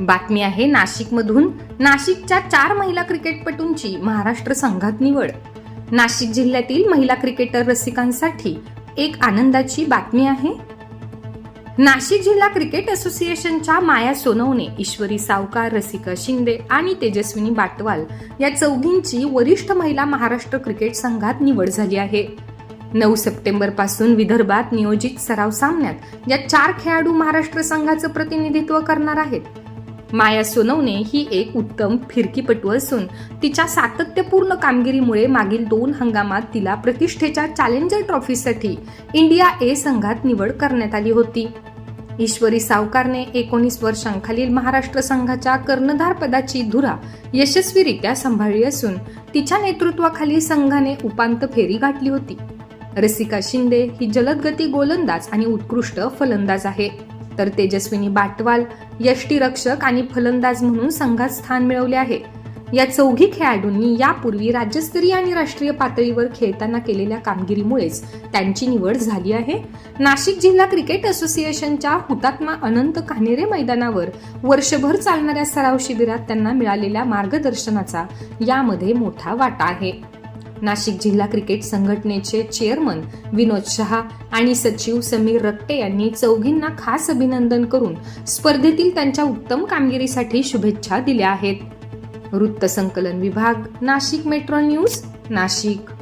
बातमी आहे नाशिकमधून. नाशिकच्या चार महिला क्रिकेटपटूंची महाराष्ट्र संघात निवड. नाशिक जिल्ह्यातील महिला क्रिकेटर रसिकांसाठी एक आनंदाची बातमी आहे. नाशिक जिल्हा क्रिकेट असोसिएशनच्या माया सोनवणे ईश्वरी सावकार रसिका शिंदे आणि तेजस्विनी बाटवाल या चौघींची वरिष्ठ महिला महाराष्ट्र क्रिकेट संघात निवड झाली आहे. नऊ सप्टेंबरपासून विदर्भात नियोजित सराव सामन्यात या चार खेळाडू महाराष्ट्र संघाचं प्रतिनिधित्व करणार आहेत. माया सोनवणे ही एक उत्तम फिरकीपटू असून तिच्या सातत्यपूर्ण कामगिरीमुळे मागील दोन हंगामात तिला प्रतिष्ठेच्या चॅलेंजर ट्रॉफीसाठी इंडिया ए संघात निवड करण्यात आली होती. ईश्वरी सावकारने एकोणीस वर्षांखालील महाराष्ट्र संघाच्या कर्णधार पदाची धुरा यशस्वीरित्या सांभाळली असून तिच्या नेतृत्वाखाली संघाने उपांत फेरी गाठली होती. रसिका शिंदे ही जलदगती गोलंदाज आणि उत्कृष्ट फलंदाज आहे. तर तेजस्विनी बाटवाल यष्टीरक्षक आणि फलंदाज म्हणून संघात स्थान मिळवले आहे. या चौघी खेळाडूंनी यापूर्वी राज्यस्तरीय आणि राष्ट्रीय पातळीवर खेळताना केलेल्या कामगिरीमुळेच त्यांची निवड झाली आहे. नाशिक जिल्हा क्रिकेट असोसिएशनच्या हुतात्मा अनंत कान्हेरे मैदानावर वर्षभर चालणाऱ्या सराव शिबिरात त्यांना मिळालेल्या मार्गदर्शनाचा यामध्ये मोठा वाटा आहे. नाशिक जिल्हा क्रिकेट संघटनेचे चेअरमन विनोद शहा आणि सचिव समीर रक्टे यांनी चौघींना खास अभिनंदन करून स्पर्धेतील त्यांच्या उत्तम कामगिरीसाठी शुभेच्छा दिल्या आहेत. वृत्तसंकलन विभाग नाशिक मेट्रो न्यूज नाशिक.